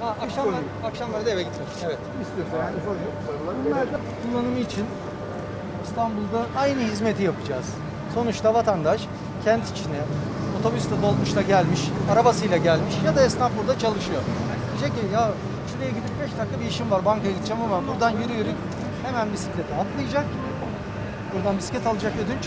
Ha, akşamları da eve gitmek. Evet. İstiyorsa yani kullanımı için İstanbul'da aynı hizmeti yapacağız. Sonuçta vatandaş kent içine otobüsle dolmuşla gelmiş, arabasıyla gelmiş ya da esnaf burada çalışıyor. Diyecek ki ya şuraya gidip 5 dakika bir işim var bankaya gideceğim ama buradan yürü yürü hemen bisiklete atlayacak. Buradan bisiklet alacak ödünç.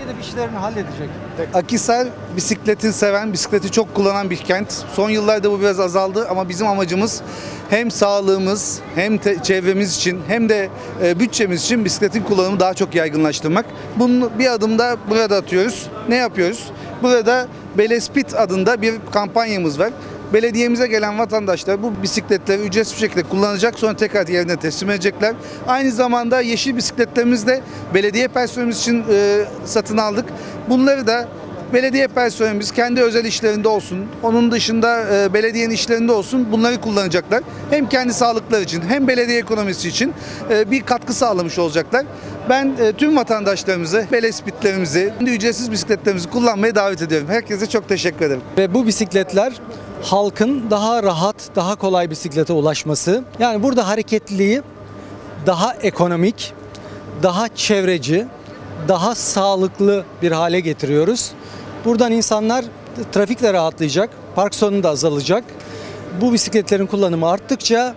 Gidip işlerini halledecek. Akisar bisikleti seven, bisikleti çok kullanan bir kent. Son yıllarda bu biraz azaldı ama bizim amacımız hem sağlığımız hem çevremiz için hem de e, bütçemiz için bisikletin kullanımı daha çok yaygınlaştırmak. Bunun bir adım da burada atıyoruz. Ne yapıyoruz? Burada Belespit adında bir kampanyamız var. Belediyemize gelen vatandaşlar bu bisikletleri ücretsiz bir şekilde kullanacak sonra tekrar yerine teslim edecekler. Aynı zamanda yeşil bisikletlerimizi de belediye personelimiz için e, satın aldık. Bunları da belediye personelimiz kendi özel işlerinde olsun, onun dışında e, belediyenin işlerinde olsun bunları kullanacaklar. Hem kendi sağlıkları için hem belediye ekonomisi için e, bir katkı sağlamış olacaklar. Ben e, tüm vatandaşlarımızı, belespitlerimizi, ücretsiz bisikletlerimizi kullanmaya davet ediyorum. Herkese çok teşekkür ederim. Ve bu bisikletler halkın daha rahat, daha kolay bisiklete ulaşması. Yani burada hareketliliği daha ekonomik, daha çevreci, daha sağlıklı bir hale getiriyoruz. Buradan insanlar trafikle rahatlayacak, park sorunu da azalacak. Bu bisikletlerin kullanımı arttıkça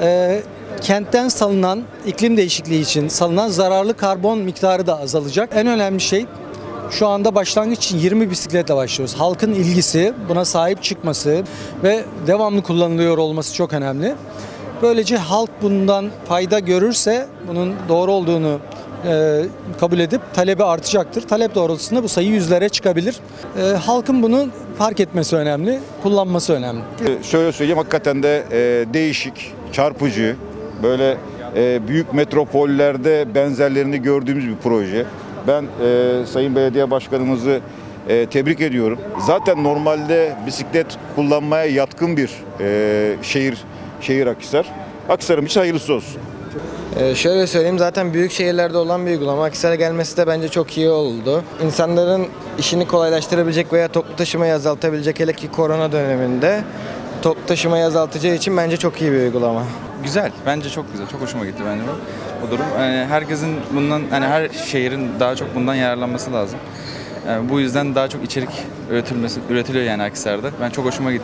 e, kentten salınan iklim değişikliği için salınan zararlı karbon miktarı da azalacak. En önemli şey şu anda başlangıç için 20 bisikletle başlıyoruz. Halkın ilgisi, buna sahip çıkması ve devamlı kullanılıyor olması çok önemli. Böylece halk bundan fayda görürse bunun doğru olduğunu e, kabul edip talebi artacaktır. Talep doğrultusunda bu sayı yüzlere çıkabilir. E, halkın bunu fark etmesi önemli, kullanması önemli. Şöyle söyleyeyim hakikaten de e, değişik, çarpıcı, böyle e, büyük metropollerde benzerlerini gördüğümüz bir proje. Ben e, Sayın Belediye Başkanımızı e, tebrik ediyorum. Zaten normalde bisiklet kullanmaya yatkın bir e, şehir şehir Akhisar. Akhisar'ın için hayırlısı olsun. Ee, şöyle söyleyeyim zaten büyük şehirlerde olan bir uygulama. Akhisar'a gelmesi de bence çok iyi oldu. İnsanların işini kolaylaştırabilecek veya toplu taşımayı azaltabilecek hele ki korona döneminde toplu taşımayı azaltacağı için bence çok iyi bir uygulama. Güzel. Bence çok güzel. Çok hoşuma gitti bence bu, bu durum. Yani herkesin bundan hani her şehrin daha çok bundan yararlanması lazım. Yani bu yüzden daha çok içerik üretilmesi üretiliyor yani Akhisar'da. Ben çok hoşuma gitti.